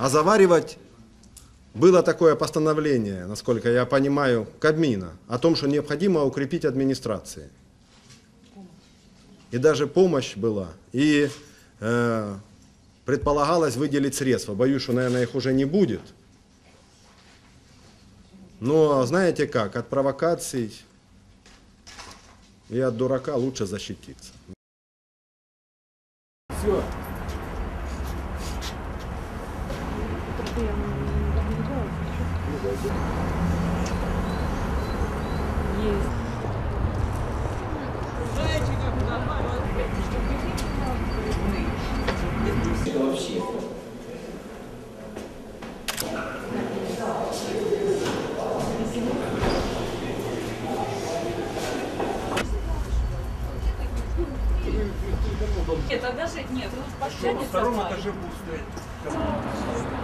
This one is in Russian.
А заваривать было такое постановление, насколько я понимаю, Кабмина, о том, что необходимо укрепить администрации. И даже помощь была. И э, предполагалось выделить средства. Боюсь, что, наверное, их уже не будет. Но знаете как, от провокаций и от дурака лучше защититься. Все. Нет, а даже нет, ну, На потянется втором этаже будет стоять.